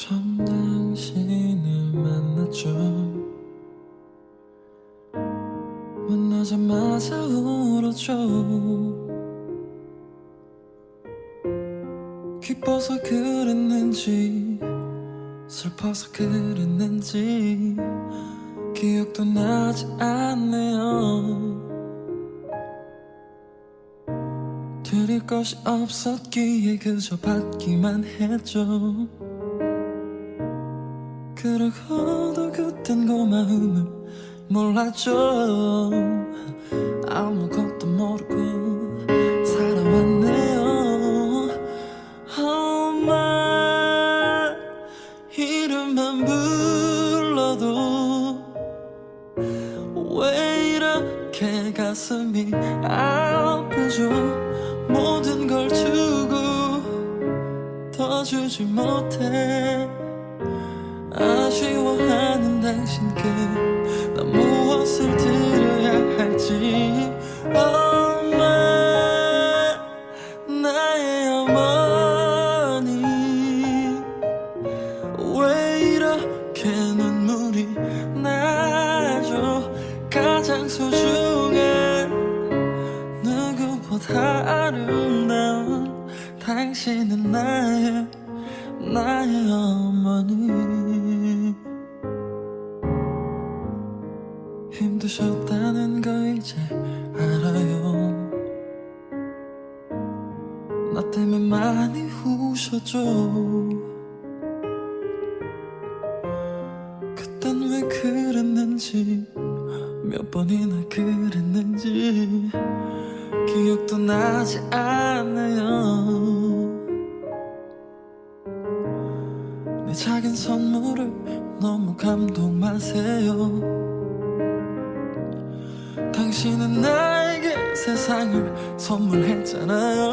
처음 당신을 만났죠. 만나자마자 울었죠. 기뻐서 그랬는지 슬퍼서 그랬는지 기억도 나지 않네요. 드릴 것이 없었기에 그저 받기만 했죠 그러고도 그땐 고마움을 몰랐죠 아무것도 모르고 살아왔네요. 엄마 이름만 불러도 왜 이렇게 가슴이 아프죠? 모든 걸 주고 더 주지 못해 당신께 난 무엇을 드려야 할지. 엄마 나의 어머니 왜 이렇게 눈물이 나죠? 가장 소중한 누구보다 아름다운 당신은 나의 나의 어머 힘드셨다는 거 이제 알아요. 나 때문에 많이 우셨죠. 그땐 왜 그랬는지 몇 번이나 그랬는지 기억도 나지 않아요. 내 작은 선물을 너무 감동 마세요 당신은 나에게 세상을 선물했잖아요